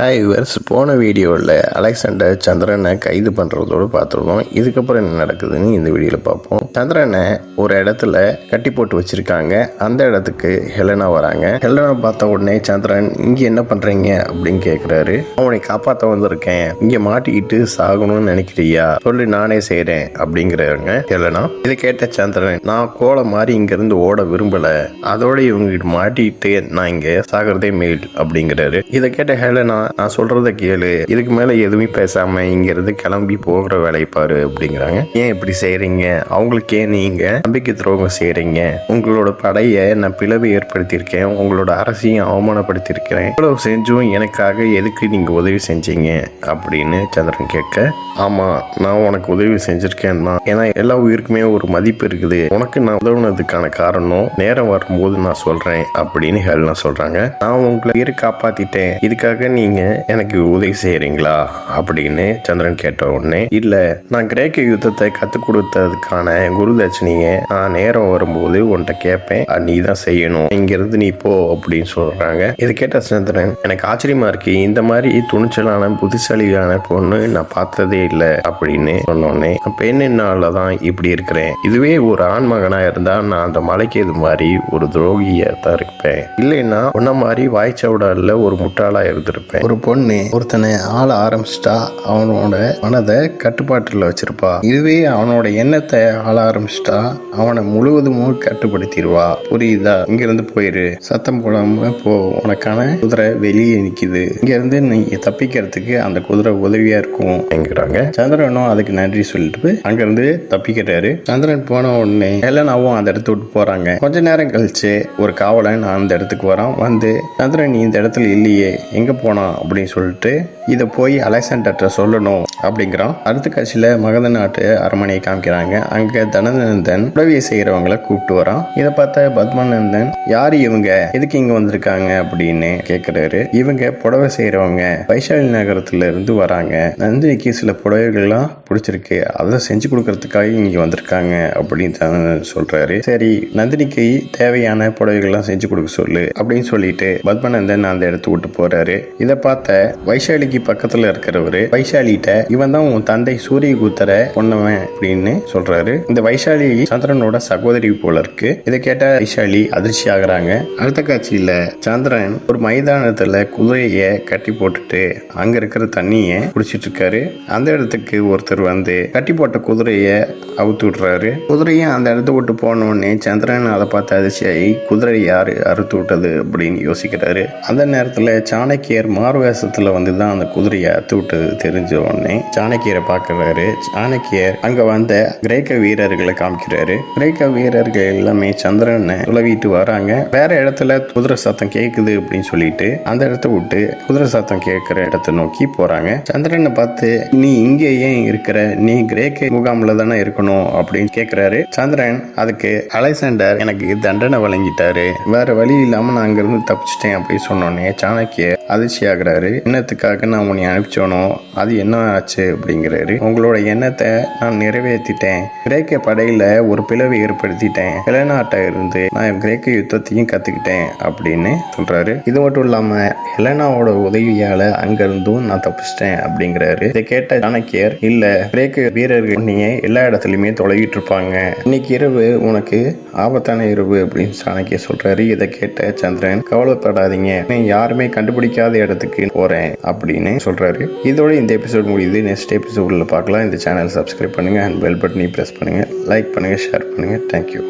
Hi viewers போன வீடியோவில் Alexander சந்திரனை கைது பண்ணுறதோடு பார்த்துருந்தோம். இதுக்கப்புறம் என்ன நடக்குதுன்னு இந்த வீடியோவில் பார்ப்போம். சந்திரனை ஒரு இடத்துல கட்டி போட்டு வச்சுருக்காங்க. அந்த இடத்துக்கு ஹெலனா வராங்க. ஹெலனா பார்த்த உடனே சந்திரன் இங்கே என்ன பண்ணுறீங்க அப்படின்னு கேட்குறாரு அவனை காப்பாற்ற வந்திருக்கேன். இங்கே மாட்டிக்கிட்டு சாகணும்னு நினைக்கிறியா? சொல்லி நானே செய்கிறேன் அப்படிங்கிறாங்க ஹெலனா. இதை கேட்ட சந்திரன் நான் கோலை மாதிரி இங்கேருந்து ஓட விரும்பலை. அதோட இவங்ககிட்ட மாட்டிக்கிட்டு நான் இங்கே சாகிறதே மேல் அப்படிங்கிறாரு. இதை கேட்ட ஹெலனா நான் சொல்றத கேளு. இதுக்கு மேல எதுவுமே பேசாம இங்க இருந்து கிளம்பி போகிற வேலையை பாரு அப்படிங்கிறாங்க. ஏன் இப்படி செய்யறீங்க அவங்களுக்கு ஏன் நீங்க நம்பிக்கை துரோகம் செய்யறீங்க உங்களோட படையை நான் பிளவு ஏற்படுத்தியிருக்கேன். உங்களோட அரசியும் அவமானப்படுத்தியிருக்கிறேன். இவ்வளவு செஞ்சும் எனக்காக எதுக்கு நீங்க உதவி செஞ்சீங்க? அப்படின்னு சந்திரன் கேட்க ஆமா நான் உனக்கு உதவி செஞ்சிருக்கேன் தான் ஏன்னா எல்லா உயிருக்குமே ஒரு மதிப்பு இருக்குது. உனக்கு நான் உதவுனதுக்கான காரணம் நேரம் வரும்போது நான் சொல்றேன். அப்படின்னு ஹெல்னா சொல்றாங்க. நான் உங்களை உயிரை காப்பாத்திட்டேன். இதுக்காக எனக்கு உதவி செய்யறீங்களா அப்படின்னு சந்திரன் கேட்ட உடனே இல்ல நான் கிரேக்க யுத்தத்தை கற்றுக் கொடுத்ததுக்கான குரு தட்சணியை நான் நேரம் வரும்போது உன்கிட்ட கேட்பேன் நீ தான் செய்யணும். இங்கிருந்து நீ போ அப்படின்னு சொல்றாங்க. இதை கேட்ட சந்திரன் எனக்கு ஆச்சரியமா இருக்கு. இந்த மாதிரி துணிச்சலான புத்திசாலியான பொண்ணு நான் பார்த்ததே இல்லை அப்படின்னு சொன்னோடனே பெண்ணினால தான் இப்படி இருக்கிறேன்? இதுவே ஒரு ஆண் மகனா இருந்தா நான் அந்த மலைக்கு இது மாதிரி ஒரு துரோகியா தான் இருப்பேன். இல்லைன்னா உன்ன மாதிரி வாய்ச்சவுடல்ல ஒரு முட்டாளா இருந்திருப்பேன். ஒரு பொண்ணு ஒருத்தனை ஆள ஆரம்பிச்சிட்டா அவனோட மனதை கட்டுப்பாட்டில் வச்சிருப்பா. இதுவே அவனோட எண்ணத்தை ஆள ஆரம்பிச்சிட்டா அவனை முழுவதும் கட்டுப்படுத்திடுவா. புரியுதா? இங்க இருந்து போயிரு. சத்தம் போடாம போ. உனக்கான குதிரை வெளியே நிக்குது. இங்க இருந்து நீ தப்பிக்கிறதுக்கு அந்த குதிரை உதவியா இருக்கும் அப்படிங்கிறாங்க சந்திரனும் அதுக்கு நன்றி சொல்லிட்டு அங்கிருந்து தப்பிக்கிறாரு. சந்திரன் போன உடனே ஹெலனாவும் அந்த இடத்த விட்டு போறாங்க. கொஞ்ச நேரம் கழிச்சு ஒரு காவலன் அந்த இடத்துக்கு வரான். வந்து சந்திரன் நீ இந்த இடத்துல இல்லையே. எங்க போனான் அப்படின்னு சொல்லிட்டு இதை போய் அலெக்சாண்டர்கிட்ட சொல்லணும் அப்படிங்கிறான். அடுத்த காட்சியில மகத நாட்டு அரண்மனையை காமிக்கிறாங்க. அங்க தனநந்தன் உதவியை செய்யறவங்கள கூப்பிட்டு வரான். இதை பார்த்த பத்மநந்தன் யார் இவங்க? எதுக்கு இங்க வந்திருக்காங்க? அப்படின்னு கேட்குறாரு இவங்க புடவை செய்யறவங்க வைசாலி நகரத்துல இருந்து வராங்க. நந்தினிக்கு சில புடவைகள்லாம் பிடிச்சிருக்கு. அதை செஞ்சு கொடுக்கறதுக்காக இங்க வந்திருக்காங்க அப்படின்னு தனநந்தன் சொல்றாரு. சரி நந்தினிக்கு தேவையான புடவைகள்லாம் செஞ்சு கொடுக்க சொல்லு அப்படின்னு சொல்லிட்டு பத்மநந்தன் அந்த இடத்து விட்டு போறாரு. இதை பார்த்த வைஷாலிக்கு பக்கத்துல இருக்கிறவரு வைஷாலிட்ட இவன் தான் உன் தந்தை சூரிய கூத்தர பொண்ணவன் அப்படின்னு சொல்றாரு. இந்த வைசாலி சந்திரனோட சகோதரி போல இருக்கு. இதை கேட்ட வைஷாலி அதிர்ச்சி ஆகுறாங்க. அடுத்த காட்சியில சந்திரன் ஒரு மைதானத்துல குதிரைய கட்டி போட்டுட்டு அங்க இருக்கிற தண்ணிய குடிச்சிட்டு இருக்காரு. அந்த இடத்துக்கு ஒருத்தர் வந்து கட்டி போட்ட குதிரைய அவுத்து விட்றாரு குதிரையை அந்த இடத்த விட்டு போனோடனே சந்திரன் அதை பார்த்து அதிர்ச்சியாகி குதிரை யார் அறுத்து விட்டது அப்படின்னு யோசிக்கிறாரு. அந்த நேரத்தில் சாணக்கியர் மார்வேசத்தில் வந்து தான் அந்த குதிரையை அறுத்து விட்டது தெரிஞ்ச உடனே சாணக்கியரை பார்க்குறாரு. சாணக்கியர் அங்கே வந்த கிரேக்க வீரர்களை காமிக்கிறாரு. கிரேக்க வீரர்கள் எல்லாமே சந்திரனை உலவிட்டு வராங்க. வேற இடத்துல குதிரை சத்தம் கேட்குது அப்படின்னு சொல்லிட்டு அந்த இடத்த விட்டு குதிரை சத்தம் கேட்குற இடத்த நோக்கி போகிறாங்க சந்திரனை பார்த்து நீ இங்கே ஏன் இருக்கிற நீ கிரேக்க முகாமில் தானே இருக்கணும். அப்படின்னு கேட்குறாரு சந்திரன் அதுக்கு அலெக்சாண்டர் எனக்கு தண்டனை வழங்கிட்டாரு. வேற வழி இல்லாமல் நான் அங்கேருந்து தப்பிச்சிட்டேன் அப்படின்னு சொன்னோன்னே சாணக்கிய அதிர்ச்சி ஆகுறாரு எண்ணத்துக்காக நான் உன்னை அனுப்பிச்சோனோ அது என்ன ஆச்சு அப்படிங்கிறாரு. உங்களோட எண்ணத்தை நான் நிறைவேற்றிட்டேன். கிரேக்க படையில் ஒரு பிளவை ஏற்படுத்திட்டேன். ஹெலனாட்ட இருந்து நான் கிரேக்க யுத்தத்தையும் கற்றுக்கிட்டேன் அப்படின்னு சொல்கிறாரு இது மட்டும் இல்லாமல் ஹெலனாவோட உதவியால் அங்கேருந்தும் நான் தப்பிச்சிட்டேன் அப்படிங்கிறாரு. இதை கேட்ட சாணக்கியர் இல்லை கிரேக்க வீரர்கள் நீ எல்லா இடத்துல தொலைவிட்டு இருப்பாங்க இன்னைக்கு இரவு உனக்கு ஆபத்தான இரவு அப்படின்னு சாணக்கிய சொல்றாரு. இதை கேட்ட சந்திரன் கவலைப்படாதீங்க. நான் யாருமே கண்டுபிடிக்காத இடத்துக்கு போறேன் அப்படின்னு சொல்றாரு. இதோட இந்த எபிசோட் முடியுது. நெக்ஸ்ட் எபிசோட்ல பார்க்கலாம். இந்த சேனல் சப்ஸ்கிரைப் பண்ணுங்க. அண்ட் பெல் பட்டனையும் ப்ரெஸ் பண்ணுங்க. லைக் பண்ணுங்க ஷேர் பண்ணுங்க. Thank you